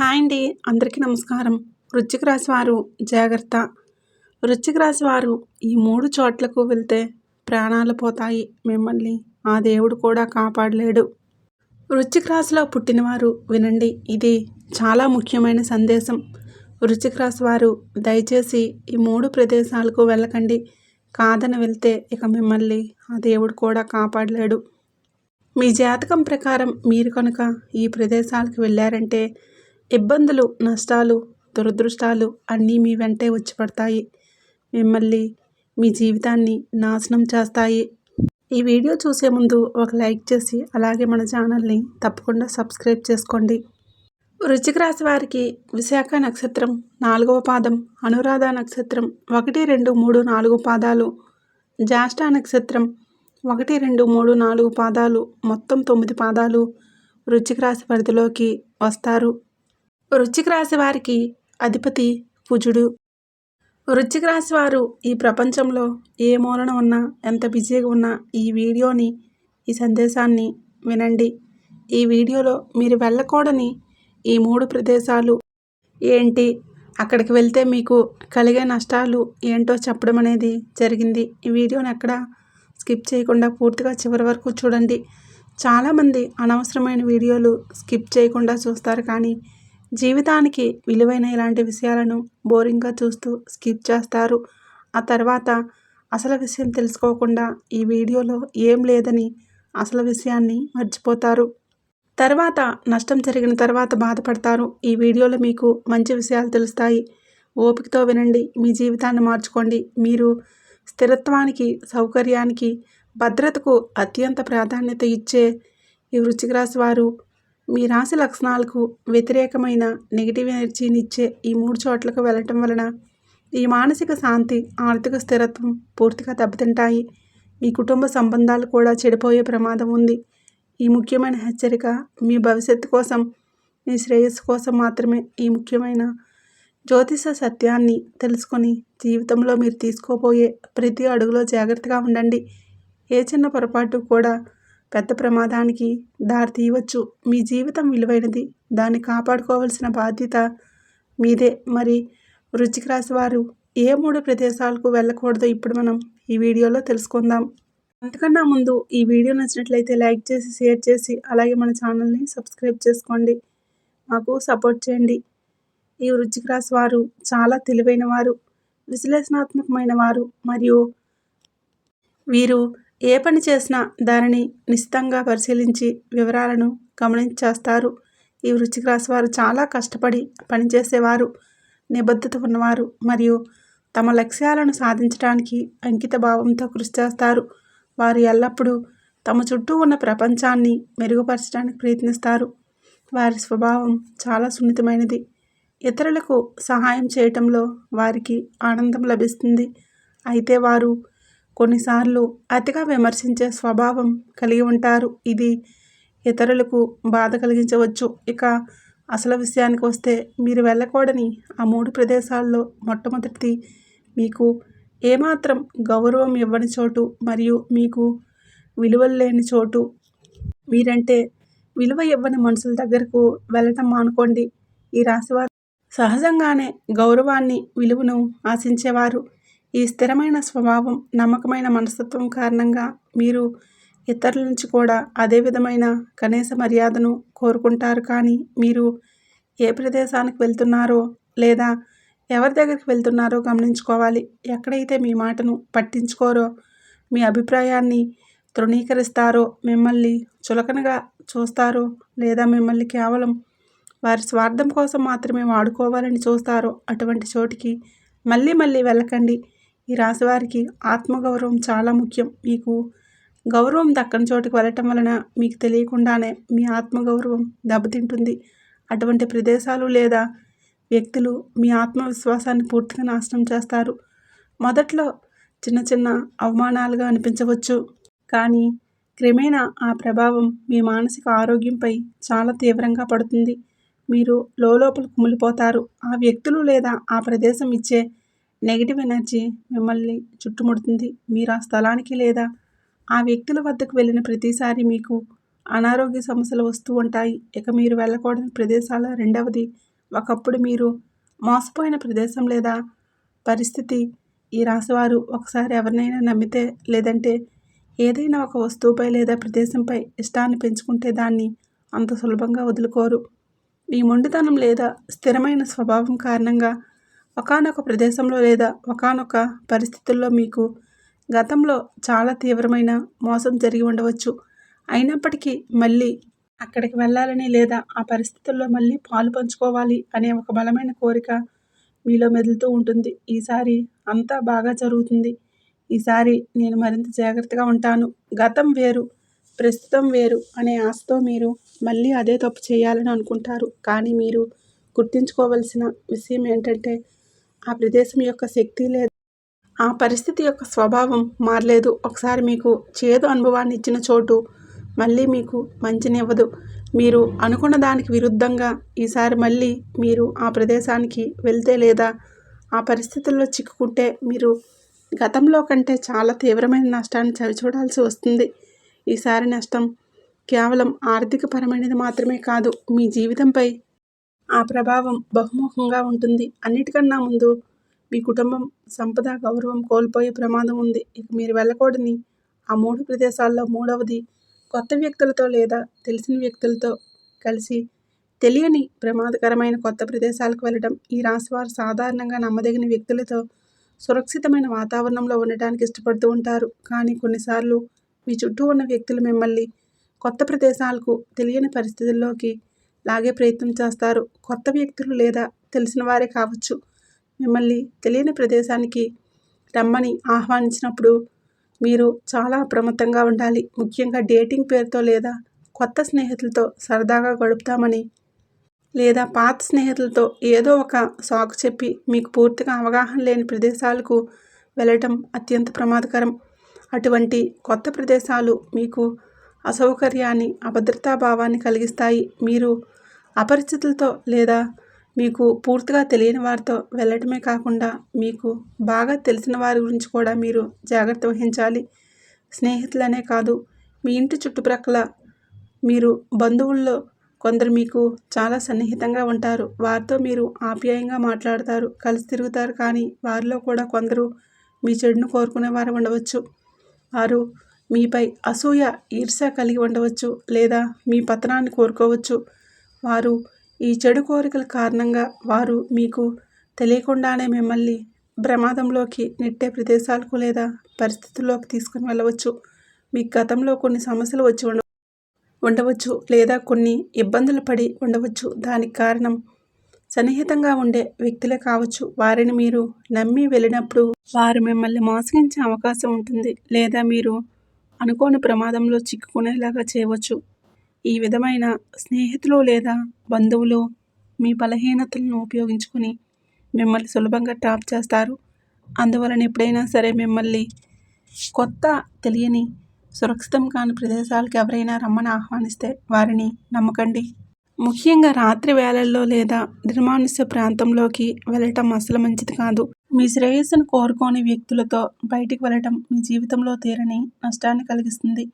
Hi అండి. అందరికీ నమస్కారం. వృశ్చిక రాశి వారు జాగ్రత్త. వృశ్చిక రాశి వారు ఈ మూడు చోట్లకు వెళ్తే ప్రాణాలు పోతాయి మిమ్మల్ని. ఆ దేవుడు కూడా కాపాడలేడు. వృశ్చిక రాశిలో పుట్టినవారు వినండి. ఇది చాలా ముఖ్యమైన సందేశం. వృశ్చిక రాశి వారు దయచేసి ఈ మూడు ప్రదేశాలకు వెళ్ళకండి. కాదని వెళ్తే ఇక మిమ్మల్ని ఆ దేవుడు కూడా కాపాడలేడు. మీ జాతకం ప్రకారం మీరు కనుక ఈ ప్రదేశాలకు వెళ్ళారంటే ఇబ్బందులు నష్టాలు దురదృష్టాలు అన్నీ మీ వెంటే వచ్చి పడతాయి. మిమ్మల్ని మీ జీవితాన్ని నాశనం చేస్తాయి. ఈ వీడియో చూసే ముందు ఒక లైక్ చేసి అలాగే మన ఛానల్ని తప్పకుండా సబ్స్క్రైబ్ చేసుకోండి. వృశ్చిక రాశి వారికి విశాఖ నక్షత్రం నాలుగవ పాదం అనురాధ నక్షత్రం ఒకటి రెండు మూడు నాలుగు పాదాలు జ్యేష్ఠ నక్షత్రం ఒకటి రెండు మూడు నాలుగు పాదాలు మొత్తం తొమ్మిది పాదాలు వృశ్చిక రాశి పరిధిలోకి వస్తారు. వృశ్చిక రాశి వారికి అధిపతి కుజుడు. వృశ్చిక రాశి వారు ఈ ప్రపంచంలో ఏ మూలన ఉన్నా ఎంత బిజీగా ఉన్నా ఈ వీడియోని ఈ సందేశాన్ని వినండి. ఈ వీడియోలో మీరు వెళ్ళకూడని ఈ మూడు ప్రదేశాలు ఏంటి? అక్కడికి వెళ్తే మీకు కలిగే నష్టాలు ఏంటో చెప్పడం అనేది జరిగింది. ఈ వీడియోని ఎక్కడ స్కిప్ చేయకుండా పూర్తిగా చివరి వరకు చూడండి. చాలామంది అనవసరమైన వీడియోలు స్కిప్ చేయకుండా చూస్తారు కానీ జీవితానికి విలువైన ఇలాంటి విషయాలను బోరింగ్గా చూస్తూ స్కిప్ చేస్తారు. ఆ తర్వాత అసలు విషయం తెలుసుకోకుండా ఈ వీడియోలో ఏం లేదని అసలు విషయాన్ని మర్చిపోతారు. తర్వాత నష్టం జరిగిన తర్వాత బాధపడతారు. ఈ వీడియోలో మీకు మంచి విషయాలు తెలుస్తాయి. ఓపికతో వినండి. మీ జీవితాన్ని మార్చుకోండి. మీరు స్థిరత్వానికి సౌకర్యానికి భద్రతకు అత్యంత ప్రాధాన్యత ఇచ్చే ఈ వృచ్చిక రాశి వారు మీ రాశి లక్షణాలకు వ్యతిరేకమైన నెగిటివ్ ఎనర్జీనిచ్చే ఈ మూడు చోట్లకు వెళ్ళటం వలన ఈ మానసిక శాంతి ఆర్థిక స్థిరత్వం పూర్తిగా దెబ్బతింటాయి. మీ కుటుంబ సంబంధాలు కూడా చెడిపోయే ప్రమాదం ఉంది. ఈ ముఖ్యమైన హెచ్చరిక మీ భవిష్యత్తు కోసం మీ శ్రేయస్సు కోసం మాత్రమే ఈ ముఖ్యమైన జ్యోతిష సత్యాన్ని తెలుసుకొని జీవితంలో మీరు తీసుకోబోయే ప్రతి అడుగులో జాగ్రత్తగా ఉండండి. ఏ చిన్న పొరపాటు కూడా పెద్ద ప్రమాదానికి దారి తీయవచ్చు మీ జీవితం విలువైనది. దాన్ని కాపాడుకోవాల్సిన బాధ్యత మీదే. మరి వృచ్చిక రాశి వారు ఏ మూడు ప్రదేశాలకు వెళ్ళకూడదో ఇప్పుడు మనం ఈ వీడియోలో తెలుసుకుందాం. అంతకన్నా ముందు ఈ వీడియో నచ్చినట్లయితే లైక్ చేసి షేర్ చేసి అలాగే మన ఛానల్ని సబ్స్క్రైబ్ చేసుకోండి. మాకు సపోర్ట్ చేయండి. ఈ వృచ్చిక రాశి వారు చాలా తెలివైన వారు విశ్లేషణాత్మకమైన వారు మరియు వీరు ఏ పని చేసినా దానిని నిశ్చితంగా పరిశీలించి వివరాలను గమనించేస్తారు. ఈ వృచ్చిక రాశి వారు చాలా కష్టపడి పనిచేసేవారు నిబద్ధత ఉన్నవారు మరియు తమ లక్ష్యాలను సాధించడానికి అంకిత భావంతో కృషి చేస్తారు. వారు ఎల్లప్పుడూ తమ చుట్టూ ఉన్న ప్రపంచాన్ని మెరుగుపరచడానికి ప్రయత్నిస్తారు. వారి స్వభావం చాలా సున్నితమైనది. ఇతరులకు సహాయం చేయటంలో వారికి ఆనందం లభిస్తుంది. అయితే వారు కొన్నిసార్లు అతిగా విమర్శించే స్వభావం కలిగి ఉంటారు. ఇది ఇతరులకు బాధ కలిగించవచ్చు. ఇక అసలు విషయానికి వస్తే మీరు వెళ్ళకూడని ఆ మూడు ప్రదేశాల్లో మొట్టమొదటిది మీకు ఏమాత్రం గౌరవం ఇవ్వని చోటు మరియు మీకు విలువలు లేని చోటు. మీరంటే విలువ ఇవ్వని మనుషుల దగ్గరకు వెళ్ళటం మానుకోండి. ఈ రాశివారు సహజంగానే గౌరవాన్ని విలువను ఆశించేవారు. ఈ స్థిరమైన స్వభావం నమ్మకమైన మనస్తత్వం కారణంగా మీరు ఇతరుల నుంచి కూడా అదే విధమైన కనీస మర్యాదను కోరుకుంటారు కానీ మీరు ఏ ప్రదేశానికి వెళ్తున్నారో లేదా ఎవరి దగ్గరికి వెళ్తున్నారో గమనించుకోవాలి. ఎక్కడైతే మీ మాటను పట్టించుకోరో మీ అభిప్రాయాన్ని తృణీకరిస్తారో మిమ్మల్ని చులకనగా చూస్తారో లేదా మిమ్మల్ని కేవలం వారి స్వార్థం కోసం మాత్రమే వాడుకోవాలని చూస్తారో అటువంటి చోటికి మళ్ళీ మళ్ళీ వెళ్ళకండి. ఈ రాశివారికి ఆత్మగౌరవం చాలా ముఖ్యం. మీకు గౌరవం దక్కని చోటుకు వెళ్ళటం వలన మీకు తెలియకుండానే మీ ఆత్మగౌరవం దెబ్బతింటుంది. అటువంటి ప్రదేశాలు లేదా వ్యక్తులు మీ ఆత్మవిశ్వాసాన్ని పూర్తిగా నాశనం చేస్తారు. మొదట్లో చిన్న చిన్న అవమానాలుగా అనిపించవచ్చు. కానీ క్రమేణా ఆ ప్రభావం మీ మానసిక ఆరోగ్యంపై చాలా తీవ్రంగా పడుతుంది. మీరు లోపల కుమిలిపోతారు. ఆ వ్యక్తులు లేదా ఆ ప్రదేశం ఇచ్చే నెగిటివ్ ఎనర్జీ మిమ్మల్ని చుట్టుముడుతుంది. మీరు ఆ స్థలానికి లేదా ఆ వ్యక్తుల వద్దకు వెళ్ళిన ప్రతిసారి మీకు అనారోగ్య సమస్యలు వస్తూ ఉంటాయి. ఇక మీరు వెళ్ళకూడని ప్రదేశాల రెండవది ఒకప్పుడు మీరు మోసపోయిన ప్రదేశం లేదా పరిస్థితి ఈ రాశివారు ఒకసారి ఎవరినైనా నమ్మితే లేదంటే ఏదైనా ఒక వస్తువుపై లేదా ప్రదేశంపై ఇష్టాన్ని పెంచుకుంటే దాన్ని అంత సులభంగా వదులుకోరు. మీ మొండితనం లేదా స్థిరమైన స్వభావం కారణంగా ఒకానొక ప్రదేశంలో లేదా ఒకానొక పరిస్థితుల్లో మీకు గతంలో చాలా తీవ్రమైన మోసం జరిగి ఉండవచ్చు. అయినప్పటికీ మళ్ళీ అక్కడికి వెళ్ళాలని లేదా ఆ పరిస్థితుల్లో మళ్ళీ పాలు పంచుకోవాలి అనే ఒక బలమైన కోరిక మీలో మెదులుతూ ఉంటుంది. ఈసారి అంతా బాగా జరుగుతుంది. ఈసారి నేను మరింత జాగ్రత్తగా ఉంటాను. గతం వేరు ప్రస్తుతం వేరు అనే ఆశతో మీరు మళ్ళీ అదే తప్పు చేయాలని అనుకుంటారు. కానీ మీరు గుర్తుంచుకోవలసిన విషయం ఏంటంటే ఆ ప్రదేశం యొక్క శక్తి లేదు. ఆ పరిస్థితి యొక్క స్వభావం మారలేదు. ఒకసారి మీకు చేదు అనుభవాన్ని ఇచ్చిన చోటు మళ్ళీ మీకు మంచినివ్వదు. మీరు అనుకున్న దానికి విరుద్ధంగా ఈసారి మళ్ళీ మీరు ఆ ప్రదేశానికి వెళ్తే లేదా ఆ పరిస్థితుల్లో చిక్కుకుంటే మీరు గతంలో కంటే చాలా తీవ్రమైన నష్టాన్ని చవిచూడాల్సి వస్తుంది. ఈసారి నష్టం కేవలం ఆర్థికపరమైనది మాత్రమే కాదు మీ జీవితంపై ఆ ప్రభావం బహుముఖంగా ఉంటుంది. అన్నిటికన్నా ముందు మీ కుటుంబం సంపద గౌరవం కోల్పోయే ప్రమాదం ఉంది. ఇక మీరు వెళ్ళకూడని ఆ మూడు ప్రదేశాల్లో మూడవది కొత్త వ్యక్తులతో లేదా తెలిసిన వ్యక్తులతో కలిసి తెలియని ప్రమాదకరమైన కొత్త ప్రదేశాలకు వెళ్ళడం ఈ రాశివారు సాధారణంగా నమ్మదగిన వ్యక్తులతో సురక్షితమైన వాతావరణంలో ఉండటానికి ఇష్టపడుతూ ఉంటారు. కానీ కొన్నిసార్లు మీ చుట్టూ ఉన్న వ్యక్తులు మిమ్మల్ని కొత్త ప్రదేశాలకు తెలియని పరిస్థితుల్లోకి లాగే ప్రయత్నం చేస్తారు. కొత్త వ్యక్తులు లేదా తెలిసిన వారే కావచ్చు. మిమ్మల్ని తెలియని ప్రదేశానికి రమ్మని ఆహ్వానించినప్పుడు మీరు చాలా అప్రమత్తంగా ఉండాలి. ముఖ్యంగా డేటింగ్ పేరుతో లేదా కొత్త స్నేహితులతో సరదాగా గడుపుతామని లేదా పాత స్నేహితులతో ఏదో ఒక సాకు చెప్పి మీకు పూర్తిగా అవగాహన లేని ప్రదేశాలకు వెళ్ళటం అత్యంత ప్రమాదకరం. అటువంటి కొత్త ప్రదేశాలు మీకు అసౌకర్యాన్ని అభద్రతా భావాన్ని కలిగిస్తాయి. మీరు అపరిచితులతో లేదా మీకు పూర్తిగా తెలియని వారితో వెళ్ళటమే కాకుండా మీకు బాగా తెలిసిన వారి గురించి కూడా మీరు జాగ్రత్త వహించాలి. స్నేహితులనే కాదు మీ ఇంటి చుట్టుప్రక్కల మీరు బంధువుల్లో కొందరు మీకు చాలా సన్నిహితంగా ఉంటారు. వారితో మీరు ఆప్యాయంగా మాట్లాడతారు కలిసి తిరుగుతారు కానీ వారిలో కూడా కొందరు మీ చెడును కోరుకునే వారు ఉండవచ్చు. వారు మీపై అసూయ ఈర్ష్య కలిగి ఉండవచ్చు లేదా మీ పతనాన్ని కోరుకోవచ్చు. వారు ఈ చెడు కోరికల కారణంగా వారు మీకు తెలియకుండానే మిమ్మల్ని ప్రమాదంలోకి నెట్టే ప్రదేశాలకు లేదా పరిస్థితుల్లోకి తీసుకుని వెళ్ళవచ్చు. మీకు గతంలో కొన్ని సమస్యలు వచ్చి ఉండ ఉండవచ్చు లేదా కొన్ని ఇబ్బందులు పడి ఉండవచ్చు. దానికి కారణం సన్నిహితంగా ఉండే వ్యక్తులే కావచ్చు. వారిని మీరు నమ్మి వెళ్ళినప్పుడు వారు మిమ్మల్ని మోసగించే అవకాశం ఉంటుంది లేదా మీరు అనుకోని ప్రమాదంలో చిక్కుకునేలాగా చేయవచ్చు. ఈ విధమైన స్నేహితులు లేదా బంధువులు మీ బలహీనతలను ఉపయోగించుకొని మిమ్మల్ని సులభంగా ట్రాప్ చేస్తారు. అందువలన ఎప్పుడైనా సరే మిమ్మల్ని కొత్త తెలియని సురక్షితం కాని ప్రదేశాలకు ఎవరైనా రమ్మని ఆహ్వానిస్తే వారిని నమ్మకండి. ముఖ్యంగా రాత్రి వేళల్లో లేదా నిర్మానుష్య ప్రాంతంలోకి వెళ్ళటం అసలు మంచిది కాదు. మీ శ్రేయస్సును కోరుకోని వ్యక్తులతో బయటికి వెళ్ళటం మీ జీవితంలో తీరని నష్టాన్ని కలిగిస్తుంది.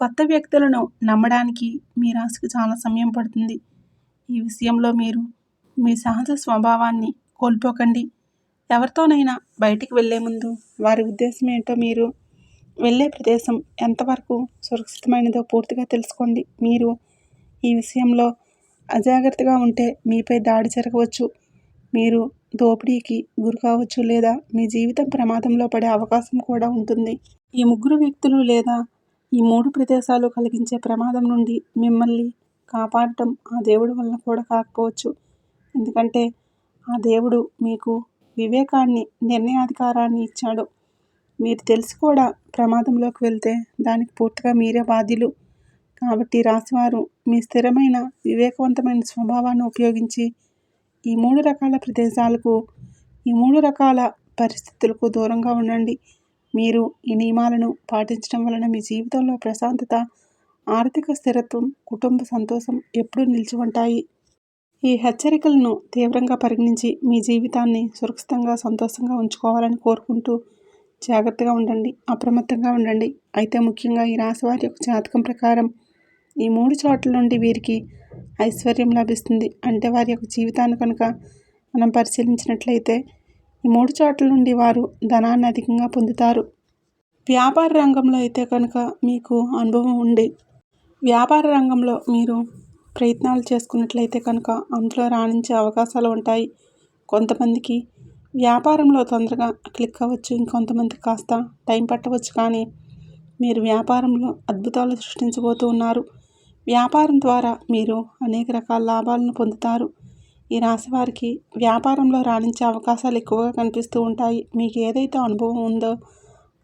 కొత్త వ్యక్తులను నమ్మడానికి మీ రాశికి చాలా సమయం పడుతుంది. ఈ విషయంలో మీరు మీ సహజ స్వభావాన్ని కోల్పోకండి. ఎవరితోనైనా బయటికి వెళ్ళే ముందు వారి ఉద్దేశం ఏంటో మీరు వెళ్ళే ప్రదేశం ఎంతవరకు సురక్షితమైనదో పూర్తిగా తెలుసుకోండి. మీరు ఈ విషయంలో అజాగ్రత్తగా ఉంటే మీపై దాడి జరగవచ్చు. మీరు దోపిడీకి గురి కావచ్చు లేదా మీ జీవితం ప్రమాదంలో పడే అవకాశం కూడా ఉంటుంది. ఈ ముగ్గురు వ్యక్తులు లేదా ఈ మూడు ప్రదేశాలు కలిగించే ప్రమాదం నుండి మిమ్మల్ని కాపాడటం ఆ దేవుడి వలన కూడా కాకపోవచ్చు. ఎందుకంటే ఆ దేవుడు మీకు వివేకాన్ని నిర్ణయాధికారాన్ని ఇచ్చాడు. మీరు తెలిసి కూడా ప్రమాదంలోకి వెళ్తే దానికి పూర్తిగా మీరే బాధ్యులు. కాబట్టి రాశివారు మీ స్థిరమైన వివేకవంతమైన స్వభావాన్ని ఉపయోగించి ఈ మూడు రకాల ప్రదేశాలకు ఈ మూడు రకాల పరిస్థితులకు దూరంగా ఉండండి. మీరు ఈ నియమాలను పాటించడం వలన మీ జీవితంలో ప్రశాంతత ఆర్థిక స్థిరత్వం కుటుంబ సంతోషం ఎప్పుడూ నిలిచి ఉంటాయి. ఈ హెచ్చరికలను తీవ్రంగా పరిగణించి మీ జీవితాన్ని సురక్షితంగా సంతోషంగా ఉంచుకోవాలని కోరుకుంటూ జాగ్రత్తగా ఉండండి అప్రమత్తంగా ఉండండి. అయితే ముఖ్యంగా ఈ రాశివారి యొక్క జాతకం ప్రకారం ఈ మూడు చోట్ల నుండి వీరికి ఐశ్వర్యం లభిస్తుంది. అంటే వారి యొక్క జీవితాన్ని కనుక మనం పరిశీలించినట్లయితే ఈ మూడు చోట్ల నుండి వారు ధనాన్ని అధికంగా పొందుతారు. వ్యాపార రంగంలో అయితే కనుక మీకు అనుభవం ఉండి వ్యాపార రంగంలో మీరు ప్రయత్నాలు చేసుకున్నట్లయితే కనుక అందులో రాణించే అవకాశాలు ఉంటాయి. కొంతమందికి వ్యాపారంలో తొందరగా క్లిక్ అవ్వచ్చు ఇంకొంతమంది కాస్త టైం పట్టవచ్చు. కానీ మీరు వ్యాపారంలో అద్భుతాలు సృష్టించబోతూ ఉన్నారు. వ్యాపారం ద్వారా మీరు అనేక రకాల లాభాలను పొందుతారు. ఈ రాశి వారికి వ్యాపారంలో రాణించే అవకాశాలు ఎక్కువగా కనిపిస్తూ ఉంటాయి. మీకు ఏదైతే అనుభవం ఉందో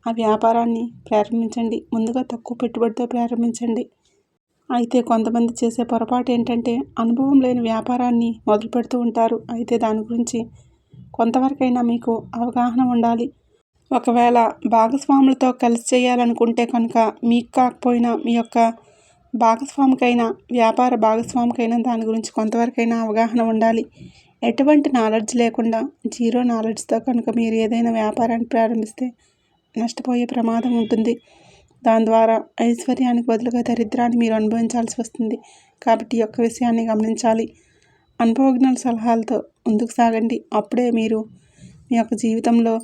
ఆ వ్యాపారాన్ని ప్రారంభించండి. ముందుగా తక్కువ పెట్టుబడితో ప్రారంభించండి. అయితే కొంతమంది చేసే పొరపాటు ఏంటంటే అనుభవం లేని వ్యాపారాన్ని మొదలు పెడుతూ ఉంటారు. అయితే దాని గురించి కొంతవరకైనా మీకు అవగాహన ఉండాలి. ఒకవేళ భాగస్వాములతో కలిసి చేయాలనుకుంటే కనుక మీకు కాకపోయినా మీ యొక్క భాగస్వామికైనా వ్యాపార భాగస్వామికైనా దాని గురించి కొంతవరకైనా అవగాహన ఉండాలి. ఎటువంటి నాలెడ్జ్ లేకుండా జీరో నాలెడ్జ్తో కనుక మీరు ఏదైనా వ్యాపారాన్ని ప్రారంభిస్తే నష్టపోయే ప్రమాదం ఉంటుంది. దాని ద్వారా ఐశ్వర్యానికి బదులుగా దరిద్రాన్ని మీరు అనుభవించాల్సి వస్తుంది. కాబట్టి ఈ యొక్క విషయాన్ని గమనించాలి. అనుభవజ్ఞుల సలహాలతో ముందుకు సాగండి. అప్పుడే మీరు మీ యొక్క జీవితంలో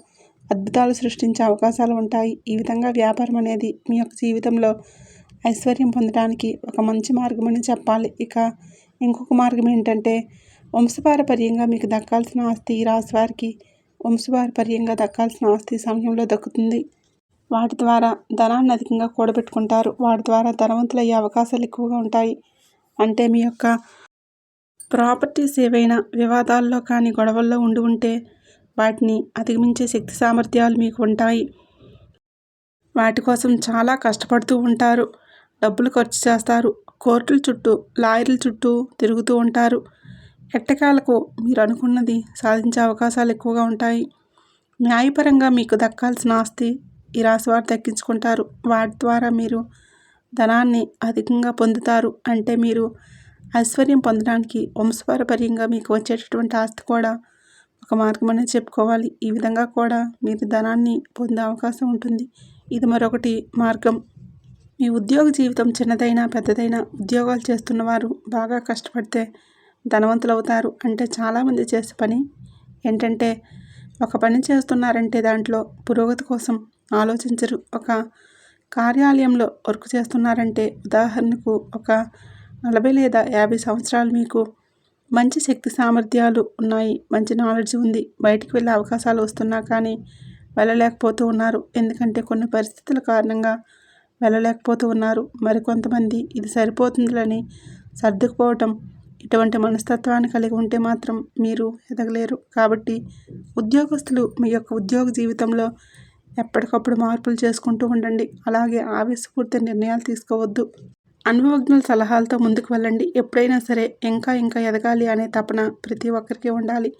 అద్భుతాలు సృష్టించే అవకాశాలు ఉంటాయి. ఈ విధంగా వ్యాపారం అనేది మీ యొక్క జీవితంలో ఐశ్వర్యం పొందడానికి ఒక మంచి మార్గం అని చెప్పాలి. ఇక ఇంకొక మార్గం ఏంటంటే వంశపారపర్యంగా మీకు దక్కాల్సిన ఆస్తి ఈ వంశపారపర్యంగా దక్కాల్సిన ఆస్తి సమయంలో దక్కుతుంది. వాటి ద్వారా ధనాన్ని అధికంగా కూడబెట్టుకుంటారు. వాటి ద్వారా ధనవంతులయ్యే అవకాశాలు ఎక్కువగా ఉంటాయి. అంటే మీ యొక్క ప్రాపర్టీస్ ఏవైనా వివాదాల్లో కానీ గొడవల్లో ఉండి ఉంటే వాటిని అధిగమించే శక్తి సామర్థ్యాలు మీకు ఉంటాయి. వాటి కోసం చాలా కష్టపడుతూ ఉంటారు. డబ్బులు ఖర్చు చేస్తారు. కోర్టుల చుట్టూ లాయర్ల చుట్టూ తిరుగుతూ ఉంటారు. ఎట్టకాలకు మీరు అనుకున్నది సాధించే అవకాశాలు ఎక్కువగా ఉంటాయి. న్యాయపరంగా మీకు దక్కాల్సిన ఆస్తి ఈ రాశి వారు దక్కించుకుంటారు. వాటి ద్వారా మీరు ధనాన్ని అధికంగా పొందుతారు. అంటే మీరు ఐశ్వర్యం పొందడానికి వంశపారపర్యంగా మీకు వచ్చేటటువంటి ఆస్తి కూడా ఒక మార్గం అనేది చెప్పుకోవాలి. ఈ విధంగా కూడా మీరు ధనాన్ని పొందే అవకాశం ఉంటుంది. ఇది మరొకటి మార్గం. మీ ఉద్యోగ జీవితం చిన్నదైనా పెద్దదైనా ఉద్యోగాలు చేస్తున్న వారు బాగా కష్టపడితే ధనవంతులు అవుతారు అంటే చాలామంది చేసే పని ఏంటంటే ఒక పని చేస్తున్నారంటే దాంట్లో పురోగతి కోసం ఆలోచించరు. ఒక కార్యాలయంలో వర్క్ చేస్తున్నారంటే ఉదాహరణకు ఒక నలభై లేదా యాభై సంవత్సరాలు మీకు మంచి శక్తి సామర్థ్యాలు ఉన్నాయి మంచి నాలెడ్జ్ ఉంది బయటికి వెళ్ళే అవకాశాలు వస్తున్నా కానీ వెళ్ళలేకపోతూ ఉన్నారు. ఎందుకంటే కొన్ని పరిస్థితుల కారణంగా వెళ్ళలేకపోతూ ఉన్నారు. మరికొంతమంది ఇది సరిపోతుందని సర్దుకుపోవటం ఇటువంటి మనస్తత్వాన్ని కలిగి ఉంటే మాత్రం మీరు ఎదగలేరు. కాబట్టి ఉద్యోగస్తులు మీ యొక్క ఉద్యోగ జీవితంలో ఎప్పటికప్పుడు మార్పులు చేసుకుంటూ ఉండండి. అలాగే ఆవేశపూర్తి నిర్ణయాలు తీసుకోవద్దు. అనుభవజ్ఞుల సలహాలతో ముందుకు వెళ్ళండి. ఎప్పుడైనా సరే ఇంకా ఇంకా ఎదగాలి అనే తపన ప్రతి ఒక్కరికి ఉండాలి.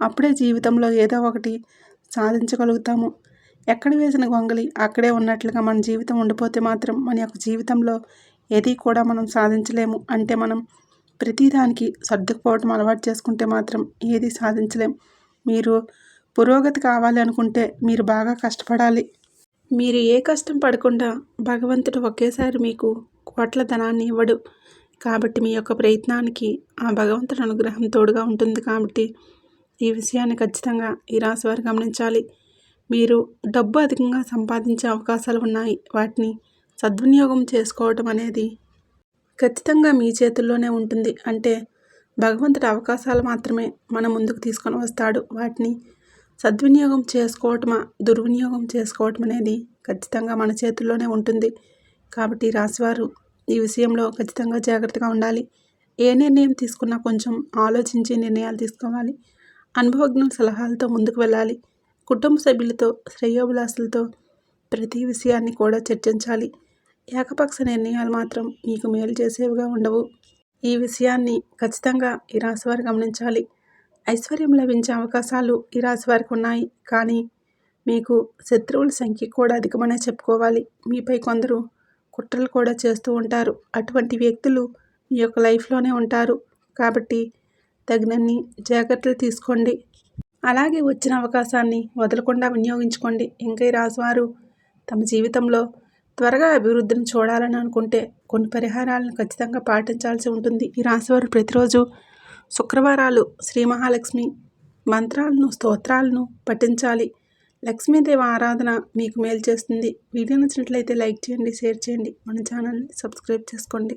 అప్పుడే జీవితంలో ఏదో ఒకటి సాధించగలుగుతాము. ఎక్కడ వేసిన గొంగలి అక్కడే ఉన్నట్లుగా మన జీవితం ఉండిపోతే మాత్రం మన యొక్క జీవితంలో ఏది కూడా మనం సాధించలేము. అంటే మనం ప్రతిదానికి సర్దుకుపోవటం అలవాటు చేసుకుంటే మాత్రం ఏది సాధించలేం. మీరు పురోగతి కావాలి అనుకుంటే మీరు బాగా కష్టపడాలి. మీరు ఏ కష్టం పడకుండా భగవంతుడు ఒకేసారి మీకు కోట్ల ధనాన్ని ఇవ్వడు. కాబట్టి మీ యొక్క ప్రయత్నానికి ఆ భగవంతుడి అనుగ్రహం తోడుగా ఉంటుంది. కాబట్టి ఈ విషయాన్ని ఖచ్చితంగా ఈ రాశివారు గమనించాలి. మీరు డబ్బు అధికంగా సంపాదించే అవకాశాలు ఉన్నాయి. వాటిని సద్వినియోగం చేసుకోవటం అనేది ఖచ్చితంగా మీ చేతుల్లోనే ఉంటుంది. అంటే భగవంతుడి అవకాశాలు మాత్రమే మన ముందుకు తీసుకొని వస్తాడు. వాటిని సద్వినియోగం చేసుకోవటమా దుర్వినియోగం చేసుకోవటం అనేది ఖచ్చితంగా మన చేతుల్లోనే ఉంటుంది. కాబట్టి రాశివారు ఈ విషయంలో ఖచ్చితంగా జాగ్రత్తగా ఉండాలి. ఏ నిర్ణయం తీసుకున్నా కొంచెం ఆలోచించి నిర్ణయాలు తీసుకోవాలి. అనుభవజ్ఞుల సలహాలతో ముందుకు వెళ్ళాలి. కుటుంబ సభ్యులతో శ్రేయోభిలాసులతో ప్రతి విషయాన్ని కూడా చర్చించాలి. ఏకపక్ష నిర్ణయాలు మాత్రం మీకు మేలు చేసేవిగా ఉండవు. ఈ విషయాన్ని ఖచ్చితంగా ఈ రాశివారు గమనించాలి. ఐశ్వర్యం లభించే అవకాశాలు ఈ రాశివారికి ఉన్నాయి. కానీ మీకు శత్రువుల సంఖ్య కూడా అధికమనే చెప్పుకోవాలి. మీపై కొందరు కుట్రలు కూడా చేస్తూ ఉంటారు. అటువంటి వ్యక్తులు మీ యొక్క లైఫ్లోనే ఉంటారు. కాబట్టి తగినన్ని జాగ్రత్తలు తీసుకోండి. అలాగే వచ్చిన అవకాశాన్ని వదలకుండా వినియోగించుకోండి. ఇంకా ఈ రాశివారు తమ జీవితంలో త్వరగా అభివృద్ధిని చూడాలని అనుకుంటే కొన్ని పరిహారాలను ఖచ్చితంగా పాటించాల్సి ఉంటుంది. ఈ రాశివారు ప్రతిరోజు శుక్రవారాలు శ్రీ మహాలక్ష్మి మంత్రాలను స్తోత్రాలను పఠించాలి. లక్ష్మీదేవి ఆరాధన మీకు మేలు చేస్తుంది. వీడియో నచ్చినట్లయితే లైక్ చేయండి షేర్ చేయండి. మన ఛానల్ని సబ్స్క్రైబ్ చేసుకోండి.